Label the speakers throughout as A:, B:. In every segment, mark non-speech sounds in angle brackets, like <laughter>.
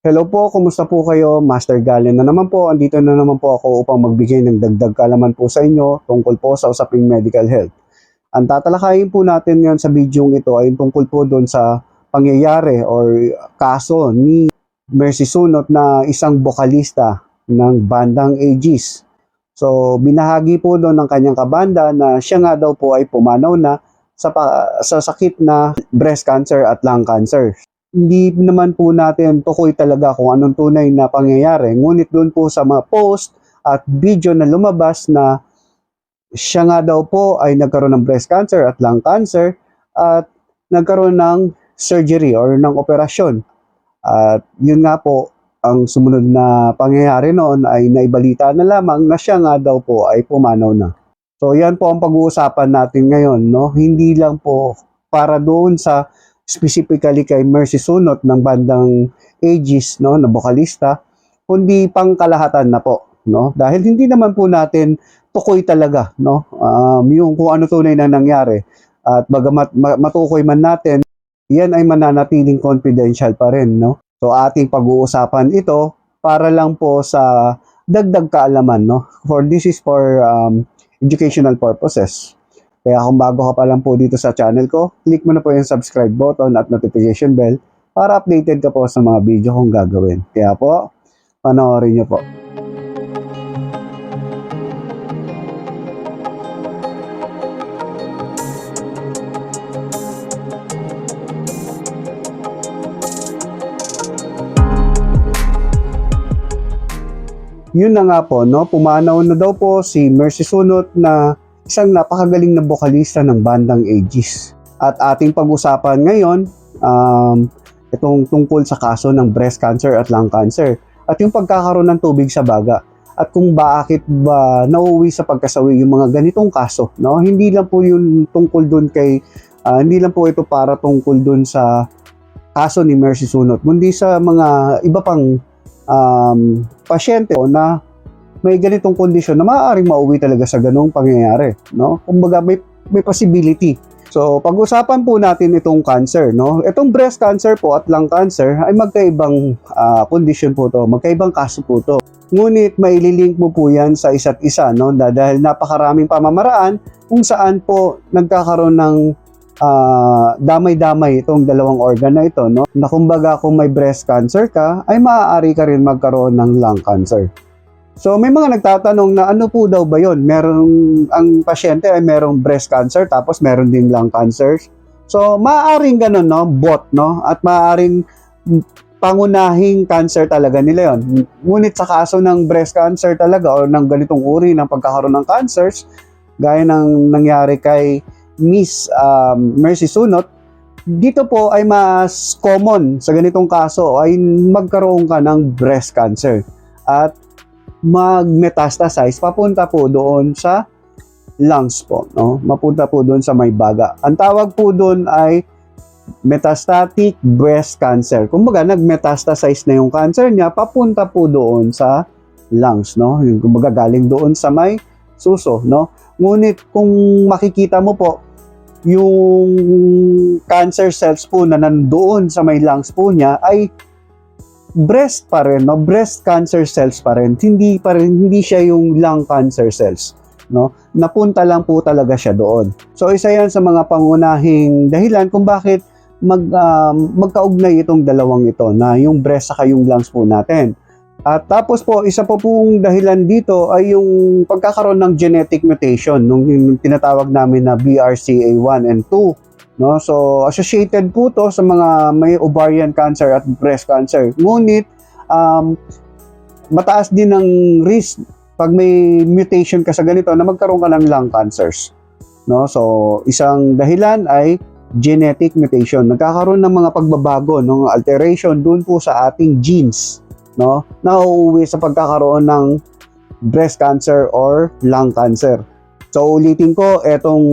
A: Hello po, kumusta po kayo? Master Galen na naman po. Andito na naman po ako upang magbigay ng dagdag kaalaman po sa inyo tungkol po sa usaping medical health. Ang tatalakayin po natin ngayon sa video ito ay tungkol po doon sa pangyayari or kaso ni Mercy Sunot na isang bokalista ng bandang Aegis. So, binahagi po doon ng kanyang kabanda na siya nga daw po ay pumanaw na sa, sa sakit na breast cancer at lung cancer hindi naman po natin tukoy talaga kung anong tunay na pangyayari. Ngunit doon po sa mga post at video na lumabas na siya nga daw po ay nagkaroon ng breast cancer at lung cancer at nagkaroon ng surgery or ng operasyon. At yun nga po, ang sumunod na pangyayari noon ay naibalita na lamang na siya nga daw po ay pumanaw na. So yan po ang pag-uusapan natin ngayon, no? Hindi lang po para doon sa specifically kay Mercy Sunot ng bandang Aegis no na bokalista kundi pangkalahatan na po no? Dahil hindi naman po natin tukoy talaga no? Um, yung kung ano tunay na nangyari. At bagamat ma- matukoy man natin yan ay mananatiling confidential pa rin no? So ating pag-uusapan ito para lang po sa dagdag kaalaman no? For this is for um, educational purposes kaya kung bago ka pa lang po dito sa channel ko, click mo na po yung subscribe button at notification bell para updated ka po sa mga video kong gagawin. Kaya po, panoorin nyo po. Yun na nga po, no? pumanaw na daw po si Mercy Sunot na isang napakagaling na bokalista ng bandang Aegis. At ating pag-usapan ngayon, um, itong tungkol sa kaso ng breast cancer at lung cancer at yung pagkakaroon ng tubig sa baga at kung bakit ba nauwi sa pagkasawi yung mga ganitong kaso. No? Hindi lang po yung tungkol doon kay, ah, hindi lang po ito para tungkol doon sa kaso ni Mercy Sunot, kundi sa mga iba pang um, pasyente na may ganitong kondisyon na maaaring mauwi talaga sa ganong pangyayari, no? Kumbaga may may possibility. So, pag-usapan po natin itong cancer, no? Itong breast cancer po at lung cancer ay magkaibang ah, kondisyon po to, magkaibang kaso po to. Ngunit maililink mo po yan sa isa't isa, no? Da- Dahil napakaraming pamamaraan kung saan po nagkakaroon ng ah, damay-damay itong dalawang organ na ito, no? Na kumbaga kung may breast cancer ka, ay maaari ka rin magkaroon ng lung cancer. So may mga nagtatanong na ano po daw ba yon? Merong ang pasyente ay merong breast cancer tapos meron din lung cancer. So maaaring ganun no, bot no at maaaring pangunahing cancer talaga nila yon. Ngunit sa kaso ng breast cancer talaga o ng ganitong uri ng pagkakaroon ng cancers gaya ng nangyari kay Miss um, Mercy Sunot, dito po ay mas common sa ganitong kaso ay magkaroon ka ng breast cancer at mag-metastasize papunta po doon sa lungs po, no? Mapunta po doon sa may baga. Ang tawag po doon ay metastatic breast cancer. Kumbaga, nag-metastasize na yung cancer niya papunta po doon sa lungs, no? Yung kumbaga galing doon sa may suso, no? Ngunit kung makikita mo po, yung cancer cells po na nandoon sa may lungs po niya ay breast pa rin, no? Breast cancer cells pa rin. Hindi pa rin, hindi siya yung lung cancer cells, no? Napunta lang po talaga siya doon. So isa 'yan sa mga pangunahing dahilan kung bakit mag um, magkaugnay itong dalawang ito na yung breast saka yung lungs po natin. At tapos po, isa po pong dahilan dito ay yung pagkakaroon ng genetic mutation, nung, yung tinatawag namin na BRCA1 and 2. No? So, associated po to sa mga may ovarian cancer at breast cancer. Ngunit, um, mataas din ang risk pag may mutation ka sa ganito na magkaroon ka ng lung cancers. No? So, isang dahilan ay genetic mutation. Nagkakaroon ng mga pagbabago, ng alteration dun po sa ating genes no na uuwi sa pagkakaroon ng breast cancer or lung cancer. So ulitin ko, etong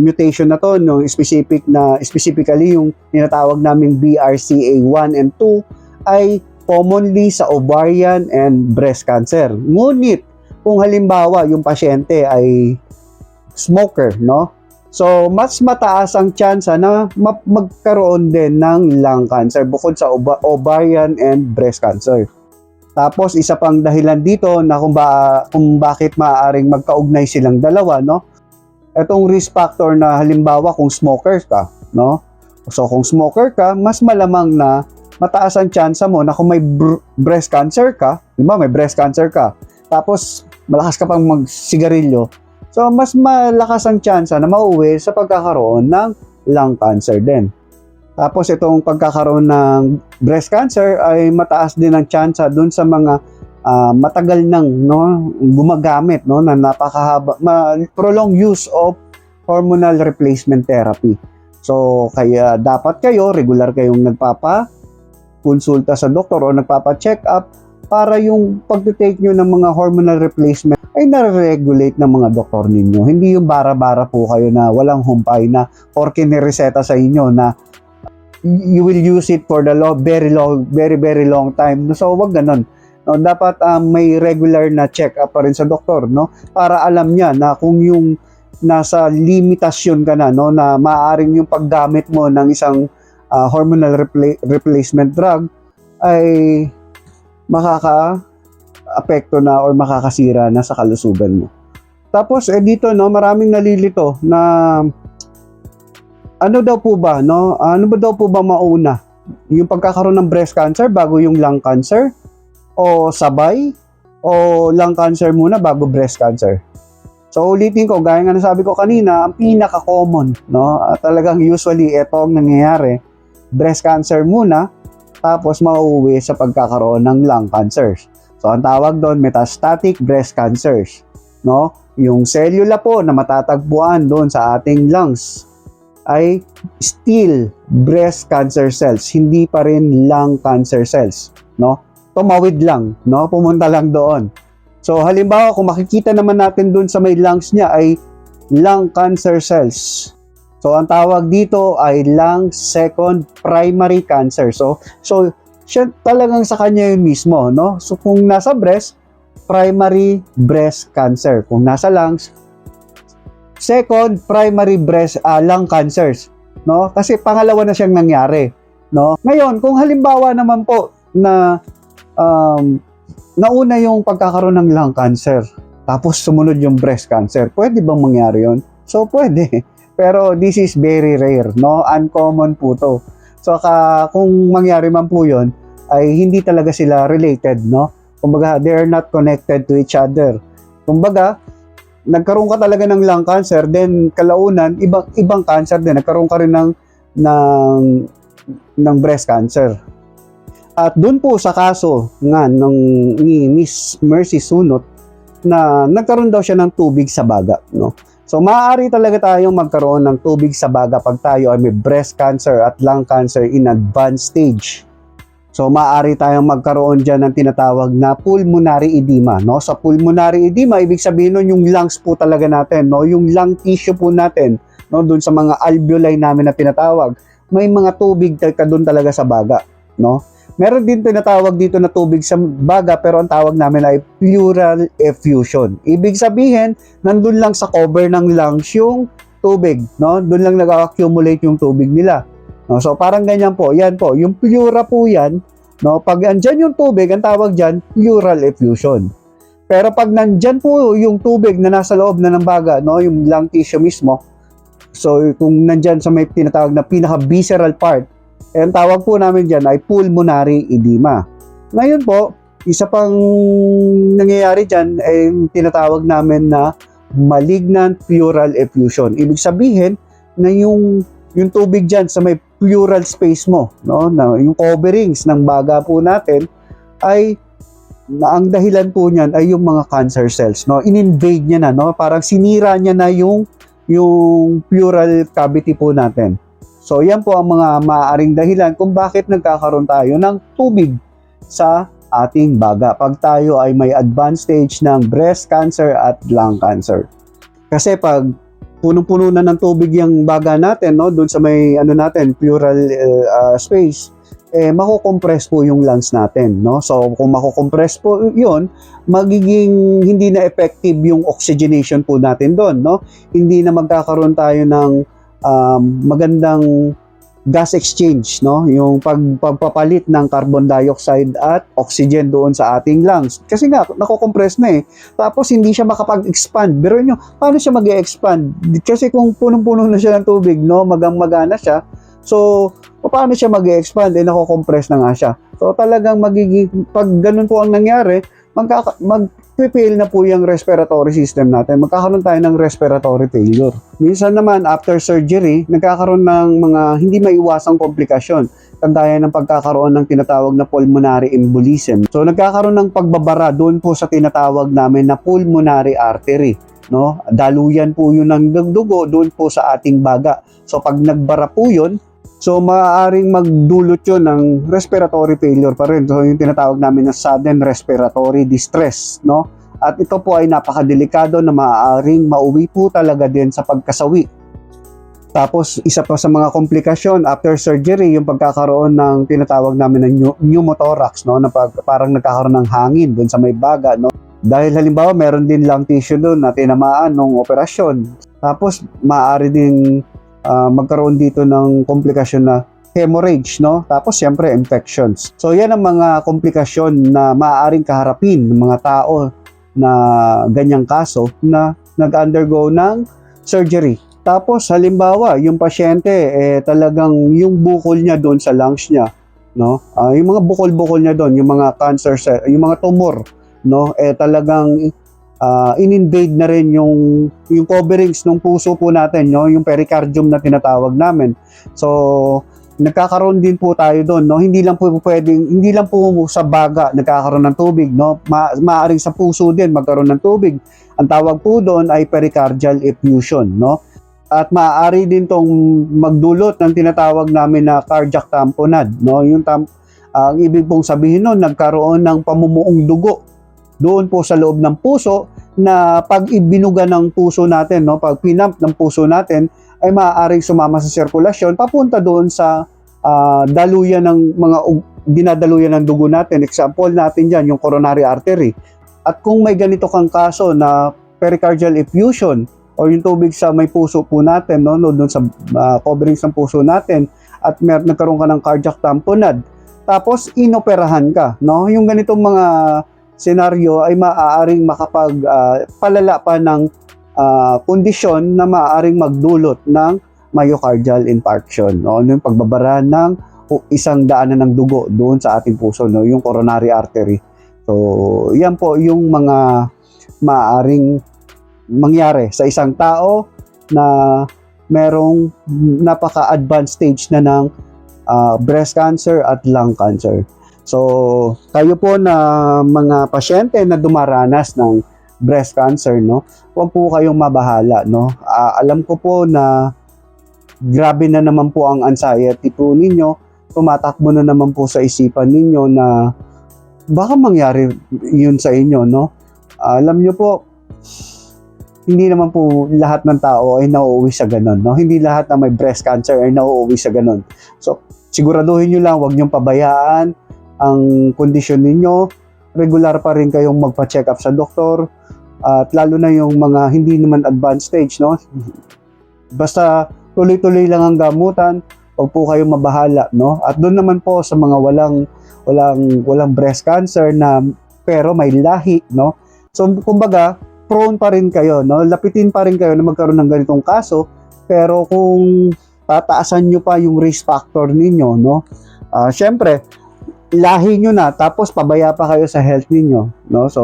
A: mutation na to, no, specific na specifically yung tinatawag naming BRCA1 and 2 ay commonly sa ovarian and breast cancer. Ngunit kung halimbawa yung pasyente ay smoker, no? So, mas mataas ang tsansa na ma- magkaroon din ng lung cancer bukod sa ova- ovarian and breast cancer. Tapos, isa pang dahilan dito na kung, ba, kung bakit maaaring magkaugnay silang dalawa, no? Itong risk factor na halimbawa kung smoker ka, no? So, kung smoker ka, mas malamang na mataas ang tsansa mo na kung may br- breast cancer ka, di ba, may breast cancer ka, tapos malakas ka pang magsigarilyo, So, mas malakas ang tsansa na mauwi sa pagkakaroon ng lung cancer din. Tapos, itong pagkakaroon ng breast cancer ay mataas din ang tsansa dun sa mga ah, matagal nang no, gumagamit no, na napakahaba, ma- prolonged use of hormonal replacement therapy. So, kaya dapat kayo, regular kayong nagpapa konsulta sa doktor o nagpapa-check up para yung pag-take nyo ng mga hormonal replacement ay nare-regulate ng mga doktor ninyo. Hindi yung bara-bara po kayo na walang humpay na porke nireseta sa inyo na you will use it for the long, very long, very, very long time. So, wag ganun. No, dapat um, may regular na check-up pa rin sa doktor, no? Para alam niya na kung yung nasa limitasyon ka na, no? Na maaaring yung paggamit mo ng isang ah, hormonal repla- replacement drug ay makaka apekto na or makakasira na sa kalusugan mo. Tapos eh dito no, maraming nalilito na ano daw po ba no? Ano ba daw po ba mauna? Yung pagkakaroon ng breast cancer bago yung lung cancer o sabay o lung cancer muna bago breast cancer? So ulitin ko, gaya nga nasabi ko kanina, ang pinaka-common, no? talagang usually ito ang nangyayari, breast cancer muna, tapos mauuwi sa pagkakaroon ng lung cancers. So ang tawag doon metastatic breast cancers, no? Yung cellula po na matatagpuan doon sa ating lungs ay still breast cancer cells, hindi pa rin lung cancer cells, no? Tumawid lang, no? Pumunta lang doon. So halimbawa kung makikita naman natin doon sa may lungs niya ay lung cancer cells. So ang tawag dito ay lung second primary cancer. So so siya talagang sa kanya yun mismo, no? So kung nasa breast, primary breast cancer. Kung nasa lungs, second primary breast ah, lung cancers, no? Kasi pangalawa na siyang nangyari, no? Ngayon, kung halimbawa naman po na um, nauna yung pagkakaroon ng lung cancer, tapos sumunod yung breast cancer, pwede bang mangyari yon? So pwede. <laughs> Pero this is very rare, no? Uncommon po to. So ka, kung mangyari man po yon, ay hindi talaga sila related, no? Kumbaga, they are not connected to each other. Kumbaga, nagkaroon ka talaga ng lung cancer, then kalaunan, ibang, ibang cancer din. Nagkaroon ka rin ng, ng, ng breast cancer. At doon po sa kaso nga ng ni Miss Mercy Sunot na nagkaroon daw siya ng tubig sa baga, no? So maaari talaga tayong magkaroon ng tubig sa baga pag tayo ay may breast cancer at lung cancer in advanced stage. So maaari tayong magkaroon diyan ng tinatawag na pulmonary edema, no? Sa pulmonary edema, ibig sabihin nun yung lungs po talaga natin, no? Yung lung tissue po natin, no? Doon sa mga alveoli namin na tinatawag, may mga tubig ka doon talaga sa baga, no? Meron din tinatawag dito na tubig sa baga pero ang tawag namin ay pleural effusion. Ibig sabihin, nandun lang sa cover ng lungs yung tubig, no? Doon lang nag-accumulate yung tubig nila. No? So parang ganyan po. Yan po, yung pleura po yan, no? Pag andyan yung tubig, ang tawag diyan pleural effusion. Pero pag nandyan po yung tubig na nasa loob na ng baga, no, yung lung tissue mismo, so kung nandyan sa may tinatawag na pinaka-visceral part, eh, ang tawag po namin dyan ay pulmonary edema. Ngayon po, isa pang nangyayari dyan ay tinatawag namin na malignant pleural effusion. Ibig sabihin na yung yung tubig dyan sa may pleural space mo, no, na yung coverings ng baga po natin ay na ang dahilan po niyan ay yung mga cancer cells, no. In-invade niya na, no, parang sinira niya na yung yung pleural cavity po natin. So yan po ang mga maaaring dahilan kung bakit nagkakaroon tayo ng tubig sa ating baga pag tayo ay may advanced stage ng breast cancer at lung cancer. Kasi pag punong-puno na ng tubig yung baga natin, no, doon sa may ano natin, pleural uh, uh, space, eh mako-compress po yung lungs natin, no? So kung mako-compress po 'yun, magiging hindi na effective yung oxygenation po natin doon, no? Hindi na magkakaroon tayo ng um, magandang gas exchange, no? Yung pag, pagpapalit ng carbon dioxide at oxygen doon sa ating lungs. Kasi nga, nako-compress na eh. Tapos hindi siya makapag-expand. Pero nyo, paano siya mag expand Kasi kung punong-puno na siya ng tubig, no? Magang-magana siya. So, paano siya mag expand Eh, nako-compress na nga siya. So, talagang magiging, pag ganun po ang nangyari, magkaka, mag, fail na po yung respiratory system natin. Magkakaroon tayo ng respiratory failure. Minsan naman, after surgery, nagkakaroon ng mga hindi maiwasang komplikasyon kagaya ng pagkakaroon ng tinatawag na pulmonary embolism. So nagkakaroon ng pagbabara doon po sa tinatawag namin na pulmonary artery. No? Daluyan po yun ng dugo doon po sa ating baga. So pag nagbara po yun, So, maaaring magdulot yun ng respiratory failure pa rin. So, yung tinatawag namin na sudden respiratory distress, no? At ito po ay napakadelikado na maaaring mauwi po talaga din sa pagkasawi. Tapos, isa pa sa mga komplikasyon after surgery, yung pagkakaroon ng tinatawag namin na pneu- pneumothorax, no? Na pag, parang nagkakaroon ng hangin doon sa may baga, no? Dahil halimbawa, meron din lang tissue doon na tinamaan nung operasyon. Tapos, maaari din uh, magkaroon dito ng komplikasyon na hemorrhage, no? Tapos siyempre infections. So yan ang mga komplikasyon na maaaring kaharapin ng mga tao na ganyang kaso na nag-undergo ng surgery. Tapos halimbawa, yung pasyente eh talagang yung bukol niya doon sa lungs niya, no? Uh, yung mga bukol-bukol niya doon, yung mga cancer yung mga tumor, no? Eh talagang uh, in-invade na rin yung yung coverings ng puso po natin, no? yung pericardium na tinatawag namin. So, nagkakaroon din po tayo doon, no? Hindi lang po pwedeng hindi lang po sa baga nagkakaroon ng tubig, no? Ma maaring sa puso din magkaroon ng tubig. Ang tawag po doon ay pericardial effusion, no? At maaari din tong magdulot ng tinatawag namin na cardiac tamponade, no? Yung tam ang ibig pong sabihin noon nagkaroon ng pamumuong dugo doon po sa loob ng puso na pag ibinuga ng puso natin, no, pag pinump ng puso natin, ay maaaring sumama sa sirkulasyon papunta doon sa uh, daluyan ng mga dinadaluyan ng dugo natin. Example natin diyan yung coronary artery. At kung may ganito kang kaso na pericardial effusion o yung tubig sa may puso po natin, no, no doon sa uh, coverings ng puso natin at mer nagkaroon ka ng cardiac tamponade, tapos inoperahan ka, no? Yung ganitong mga senaryo ay maaaring makapag uh, palala pa ng uh, kondisyon na maaaring magdulot ng myocardial infarction no? Yung pagbabara ng isang daanan ng dugo doon sa ating puso no? Yung coronary artery. So yan po yung mga maaaring mangyari sa isang tao na merong napaka-advanced stage na ng uh, breast cancer at lung cancer. So, kayo po na mga pasyente na dumaranas ng breast cancer, no? Huwag po kayong mabahala, no? Uh, alam ko po na grabe na naman po ang anxiety po ninyo. Tumatakbo na naman po sa isipan ninyo na baka mangyari yun sa inyo, no? Uh, alam nyo po, hindi naman po lahat ng tao ay nauuwi sa ganun, no? Hindi lahat na may breast cancer ay nauuwi sa ganun. So, siguraduhin nyo lang, huwag nyong pabayaan ang kondisyon ninyo, regular pa rin kayong magpa-check up sa doktor at lalo na yung mga hindi naman advanced stage, no? Basta tuloy-tuloy lang ang gamutan, huwag po kayong mabahala, no? At doon naman po sa mga walang walang walang breast cancer na pero may lahi, no? So kumbaga, prone pa rin kayo, no? Lapitin pa rin kayo na magkaroon ng ganitong kaso, pero kung tataasan nyo pa yung risk factor ninyo, no? Uh, syempre, lahi nyo na tapos pabaya pa kayo sa health niyo no? So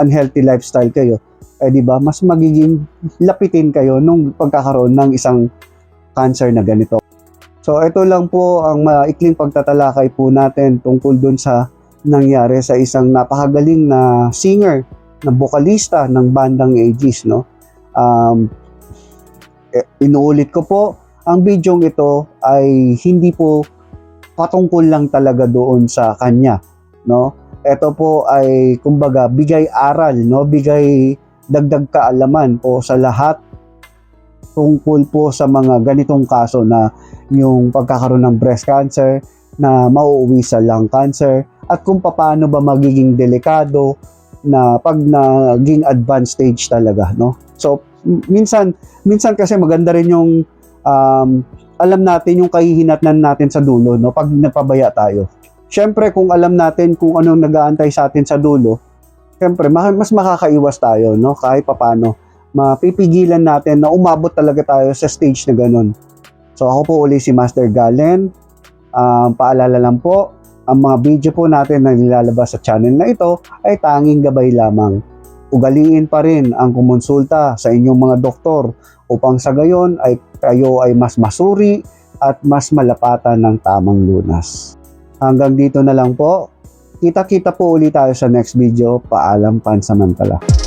A: unhealthy lifestyle kayo. Eh di ba? Mas magiging lapitin kayo nung pagkakaroon ng isang cancer na ganito. So ito lang po ang maikling pagtatalakay po natin tungkol dun sa nangyari sa isang napakagaling na singer na bokalista ng bandang Aegis no? Um, eh, inuulit ko po ang bidyong ito ay hindi po patungkol lang talaga doon sa kanya, no? Ito po ay kumbaga bigay aral, no? Bigay dagdag kaalaman po sa lahat tungkol po sa mga ganitong kaso na yung pagkakaroon ng breast cancer na mauuwi sa lung cancer at kung paano ba magiging delikado na pag naging advanced stage talaga, no? So, minsan, minsan kasi maganda rin yung um, alam natin yung kahihinatnan natin sa dulo, no? Pag napabaya tayo. Siyempre, kung alam natin kung anong nag-aantay sa atin sa dulo, siyempre, ma- mas makakaiwas tayo, no? Kahit papano. Mapipigilan natin na umabot talaga tayo sa stage na ganun. So, ako po uli si Master Galen. Um, paalala lang po, ang mga video po natin na nilalabas sa channel na ito ay tanging gabay lamang. Ugaliin pa rin ang kumonsulta sa inyong mga doktor upang sa gayon ay kayo ay mas masuri at mas malapatan ng tamang lunas. Hanggang dito na lang po. Kita-kita po ulit tayo sa next video. Paalam pansamantala.